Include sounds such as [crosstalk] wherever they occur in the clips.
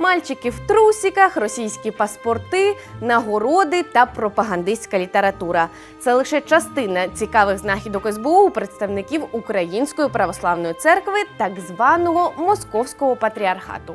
Мальчики в трусіках, російські паспорти, нагороди та пропагандистська література. Це лише частина цікавих знахідок СБУ представників Української православної церкви, так званого Московського патріархату.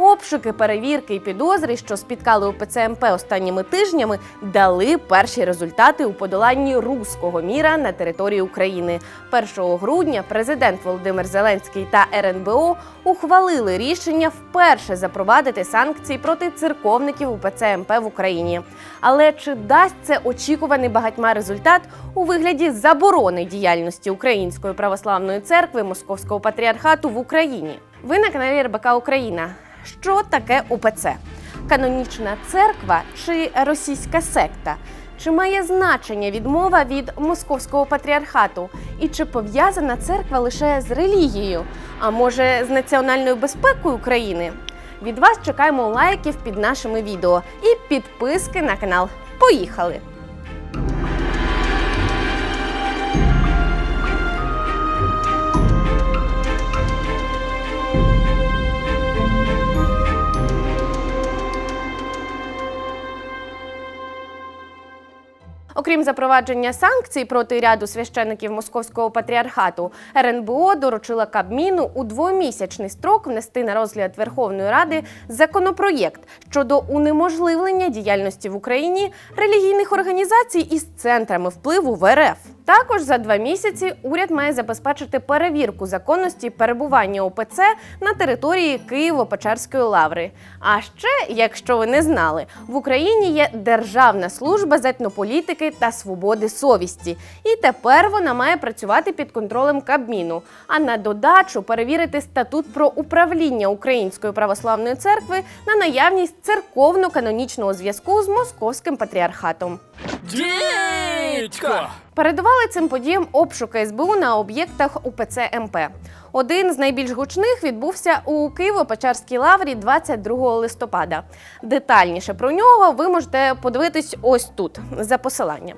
Обшуки, перевірки і підозри, що спіткали у ПЦМП останніми тижнями, дали перші результати у подоланні руського міра на території України. 1 грудня президент Володимир Зеленський та РНБО ухвалили рішення вперше запровадити санкції проти церковників у ПЦМП в Україні. Але чи дасть це очікуваний багатьма результат у вигляді заборони діяльності Української православної церкви Московського патріархату в Україні? Ви на каналі РБК Україна. Що таке УПЦ? Канонічна церква чи російська секта? Чи має значення відмова від московського патріархату? І чи пов'язана церква лише з релігією? А може з національною безпекою України? Від вас чекаємо лайків під нашими відео і підписки на канал. Поїхали! Окрім запровадження санкцій проти ряду священиків московського патріархату, РНБО доручила Кабміну у двомісячний строк внести на розгляд Верховної Ради законопроєкт щодо унеможливлення діяльності в Україні релігійних організацій із центрами впливу в РФ. Також за два місяці уряд має забезпечити перевірку законності перебування ОПЦ на території Києво-Печерської лаври. А ще, якщо ви не знали, в Україні є Державна служба з етнополітики та свободи совісті, і тепер вона має працювати під контролем Кабміну. А на додачу перевірити статут про управління Української православної церкви на наявність церковно-канонічного зв'язку з московським патріархатом. Дідько! Передували цим подіям обшуки СБУ на об'єктах УПЦ МП. Один з найбільш гучних відбувся у Києво-Печерській лаврі 22 листопада. Детальніше про нього ви можете подивитись ось тут за посиланням.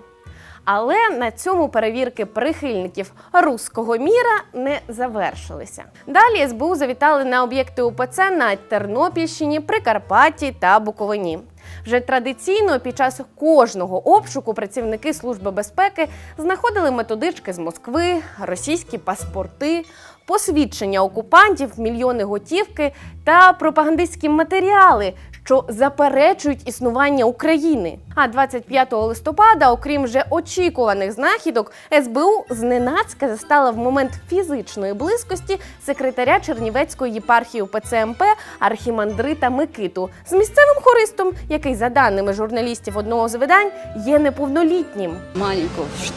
Але на цьому перевірки прихильників руського міра не завершилися. Далі СБУ завітали на об'єкти УПЦ на Тернопільщині, Прикарпатті та Буковині. Вже традиційно під час кожного обшуку працівники Служби безпеки знаходили методички з Москви, російські паспорти, посвідчення окупантів, мільйони готівки та пропагандистські матеріали, що заперечують існування України. А 25 листопада, окрім вже очікуваних знахідок, СБУ зненацька застала в момент фізичної близькості секретаря Чернівецької єпархії ПЦМП архімандрита Микиту з місцевим хористом, який, за даними журналістів одного з видань, є неповнолітнім. маленького в ш-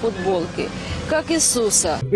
футболки, как Иисуса. [laughs]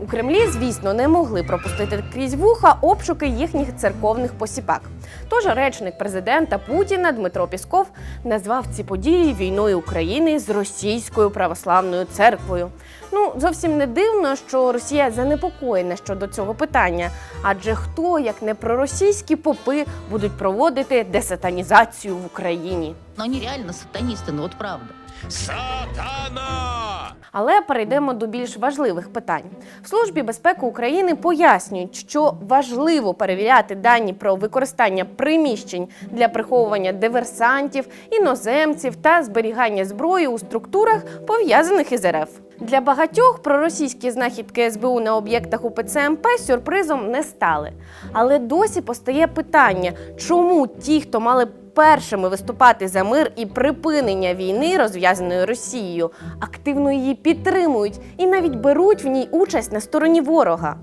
У Кремлі, звісно, не могли пропустити крізь вуха обшуки їхніх церковних посіпак. Тож речник президента Путіна Дмитро Пісков назвав ці події війною України з російською православною церквою. Ну зовсім не дивно, що Росія занепокоєна щодо цього питання, адже хто, як не проросійські попи, будуть проводити десатанізацію в Україні. Но они реально сатанисты, ну вот правда. Сатана! Але перейдемо до більш важливих питань. В службі безпеки України пояснюють, що важливо перевіряти дані про використання приміщень для приховування диверсантів, іноземців та зберігання зброї у структурах, пов'язаних із РФ. Для багатьох проросійські знахідки СБУ на об'єктах УПЦ МП сюрпризом не стали. Але досі постає питання, чому ті, хто мали першими виступати за мир і припинення війни, розв'язаної Росією, активно її підтримують і навіть беруть в ній участь на стороні ворога.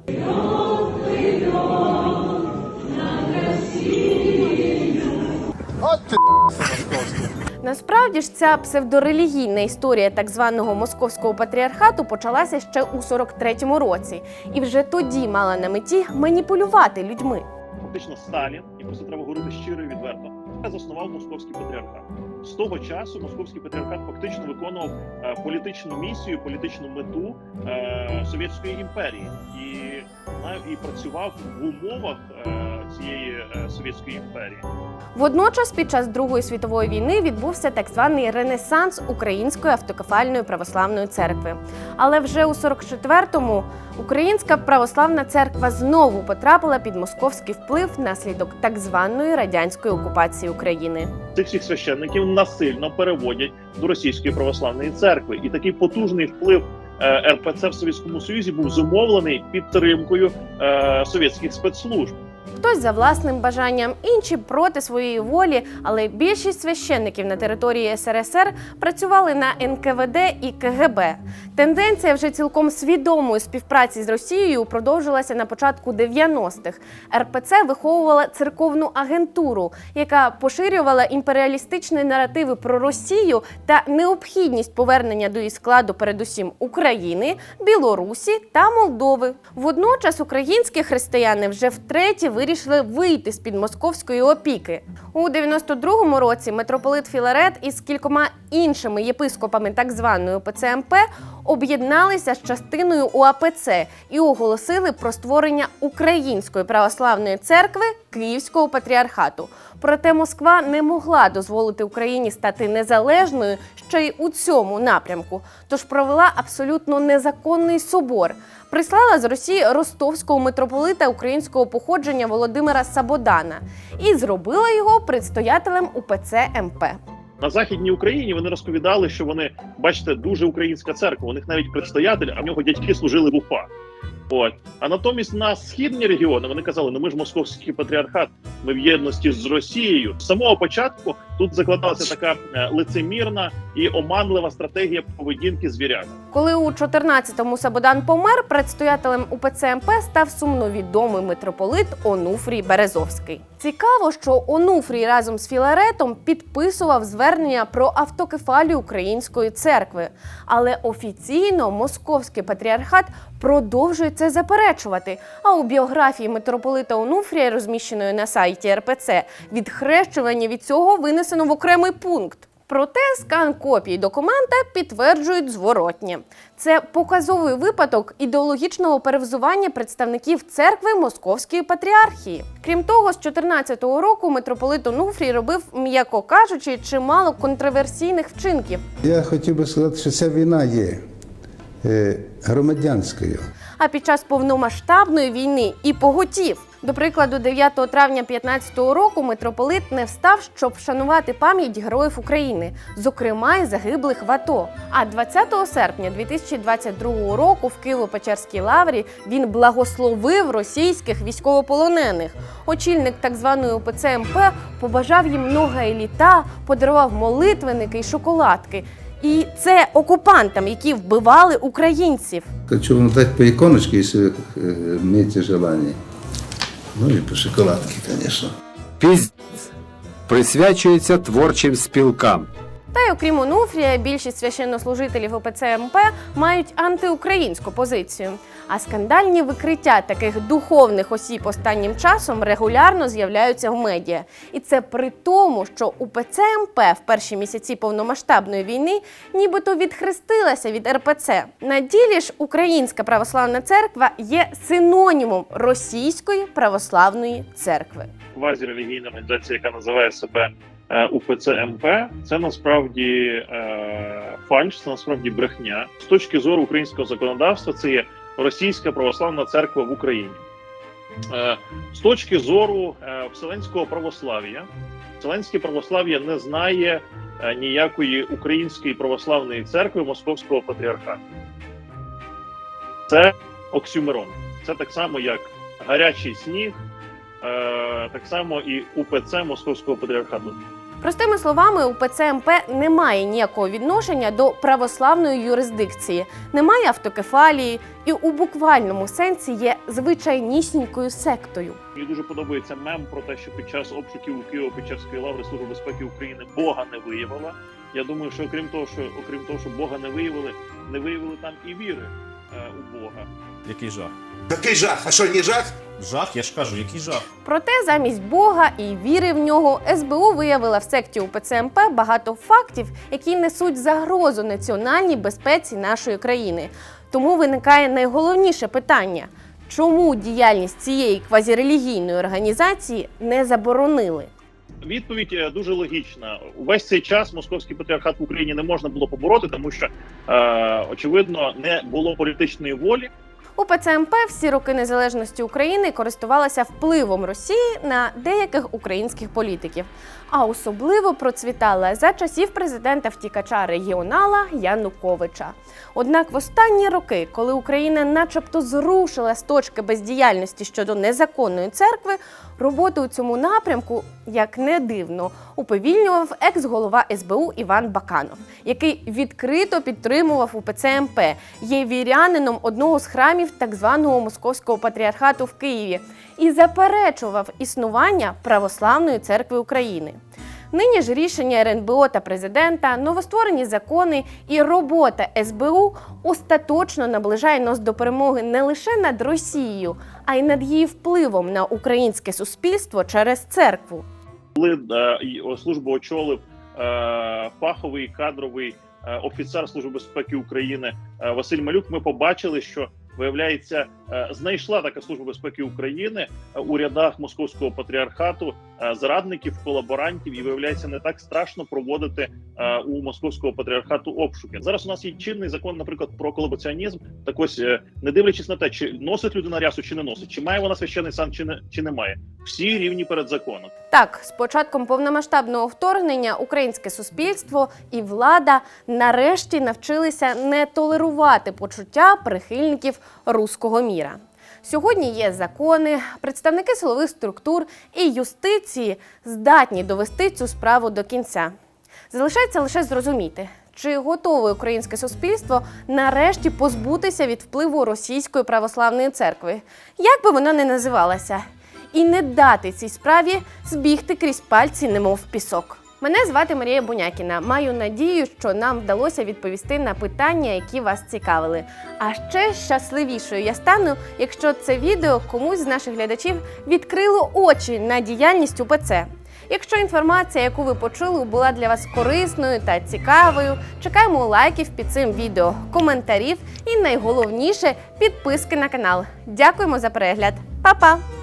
Насправді ж ця псевдорелігійна історія так званого московського патріархату почалася ще у 43-му році, і вже тоді мала на меті маніпулювати людьми. фактично Сталін, і просто треба говорити щиро і відверто, заснував московський патріархат. З того часу московський патріархат фактично виконував е, політичну місію, політичну мету е, Совєтської імперії і, і працював в умовах е, цієї е, совєтської імперії. Водночас, під час Другої світової війни відбувся так званий ренесанс Української автокефальної православної церкви. Але вже у 44-му Українська православна церква знову потрапила під московський вплив внаслідок так званої радянської окупації України. Цих всіх священників насильно переводять до російської православної церкви, і такий потужний вплив е, РПЦ в Совєтському Союзі був зумовлений підтримкою е, совєтських спецслужб. Хтось за власним бажанням, інші проти своєї волі, але більшість священників на території СРСР працювали на НКВД і КГБ. Тенденція вже цілком свідомої співпраці з Росією продовжилася на початку 90-х. РПЦ виховувала церковну агентуру, яка поширювала імперіалістичні наративи про Росію та необхідність повернення до її складу, передусім України, Білорусі та Молдови. Водночас українські християни вже втретє вирішили вийти з під московської опіки. У 92-му році митрополит Філарет із кількома іншими єпископами так званої ПЦМП об'єдналися з частиною УАПЦ і оголосили про створення Української православної церкви Київського патріархату. Проте Москва не могла дозволити Україні стати незалежною ще й у цьому напрямку, тож провела абсолютно незаконний собор. Прислала з Росії ростовського митрополита українського походження Володимира Сабодана і зробила його предстоятелем УПЦ МП. На західній Україні вони розповідали, що вони, бачите, дуже українська церква. У них навіть предстоятель, а в нього дядьки служили в УПА. От а натомість на східні регіони вони казали: ну ми ж московський патріархат, ми в єдності з Росією. З самого початку тут закладалася така е, лицемірна і оманлива стратегія поведінки звірят. Коли у 14-му Сабодан помер, предстоятелем УПЦ МП став сумновідомий митрополит Онуфрій Березовський. Цікаво, що Онуфрій разом з Філаретом підписував звернення про автокефалію Української церкви, але офіційно московський патріархат продовжує це заперечувати. А у біографії митрополита Онуфрія, розміщеної на сайті РПЦ, відхрещування від цього винесено в окремий пункт. Проте скан копій документа підтверджують зворотнє. Це показовий випадок ідеологічного перевзування представників церкви Московської патріархії. Крім того, з 14-го року митрополит Онуфрій робив, м'яко кажучи, чимало контроверсійних вчинків. Я хотів би сказати, що ця війна є е, громадянською. А під час повномасштабної війни і поготів. До прикладу, 9 травня 15-го року митрополит не встав, щоб вшанувати пам'ять героїв України, зокрема й загиблих в АТО. А 20 серпня 2022 року в Києво-Печерській лаврі він благословив російських військовополонених. Очільник так званої ОПЦ МП побажав їм много еліта, подарував молитвенники й шоколадки. І це окупантам, які вбивали українців. Хочу вам дати по іконочці, якщо ви е, маєте желання. Ну і по шоколадці, звісно. пізь присвячується творчим спілкам. Та й окрім Онуфрія, більшість священнослужителів ОПЦ МП мають антиукраїнську позицію. А скандальні викриття таких духовних осіб останнім часом регулярно з'являються в медіа. І це при тому, що УПЦ МП в перші місяці повномасштабної війни нібито відхрестилася від РПЦ. На ділі ж Українська православна церква є синонімом російської православної церкви. квазірелігійна організація, яка називає себе е, УПЦ МП, це насправді е, фальш, це насправді брехня. З точки зору українського законодавства, це є російська православна церква в Україні. Е, з точки зору е, вселенського православ'я, вселенське православ'я не знає е, ніякої української православної церкви Московського патріархату. Це оксюмерон. Це так само, як гарячий сніг, так само і УПЦ Московського патріархату. Простими словами, УПЦ МП не має ніякого відношення до православної юрисдикції, немає автокефалії і у буквальному сенсі є звичайнісінькою сектою. Мені дуже подобається мем про те, що під час обшуків у Києво-Печерської лаври Служба безпеки України Бога не виявила. Я думаю, що окрім того, що окрім того, що Бога не виявили, не виявили там і віри е, у Бога. Який жах? Який жах? А що, не жах? Жах, я ж кажу, який жах. Проте замість Бога і віри в нього СБУ виявила в секті УПЦ МП багато фактів, які несуть загрозу національній безпеці нашої країни. Тому виникає найголовніше питання: Чому діяльність цієї квазірелігійної організації не заборонили? Відповідь е, дуже логічна. Увесь цей час московський патріархат в Україні не можна було побороти, тому що е, очевидно не було політичної волі. УПЦ МП всі роки незалежності України користувалася впливом Росії на деяких українських політиків, а особливо процвітала за часів президента втікача регіонала Януковича. Однак в останні роки, коли Україна, начебто, зрушила з точки бездіяльності щодо незаконної церкви, роботу у цьому напрямку, як не дивно, уповільнював екс-голова СБУ Іван Баканов, який відкрито підтримував УПЦ МП, є вірянином одного з храмів так званого московського патріархату в Києві і заперечував існування православної церкви України. Нині ж рішення РНБО та президента, новостворені закони і робота СБУ остаточно наближає нас до перемоги не лише над Росією, а й над її впливом на українське суспільство через церкву. Коли е, службу очолив е, фаховий кадровий е, офіцер Служби безпеки України Василь Малюк, ми побачили, що виявляється, е, знайшла така служба безпеки України е, у рядах московського патріархату е, зрадників, колаборантів, і виявляється, не так страшно проводити у московського патріархату обшуки. Зараз у нас є чинний закон, наприклад, про колабораціонізм. Так ось, не дивлячись на те, чи носить людина рясу, чи не носить, чи має вона священний сан, чи не чи не має. Всі рівні перед законом. Так, з початком повномасштабного вторгнення українське суспільство і влада нарешті навчилися не толерувати почуття прихильників руського міра. Сьогодні є закони, представники силових структур і юстиції здатні довести цю справу до кінця. Залишається лише зрозуміти, чи готове українське суспільство нарешті позбутися від впливу російської православної церкви, як би вона не називалася, і не дати цій справі збігти крізь пальці, немов пісок. Мене звати Марія Бунякіна. Маю надію, що нам вдалося відповісти на питання, які вас цікавили. А ще щасливішою я стану, якщо це відео комусь з наших глядачів відкрило очі на діяльність УПЦ. Якщо інформація, яку ви почули, була для вас корисною та цікавою, чекаємо лайків під цим відео, коментарів і найголовніше підписки на канал. Дякуємо за перегляд. Па-па!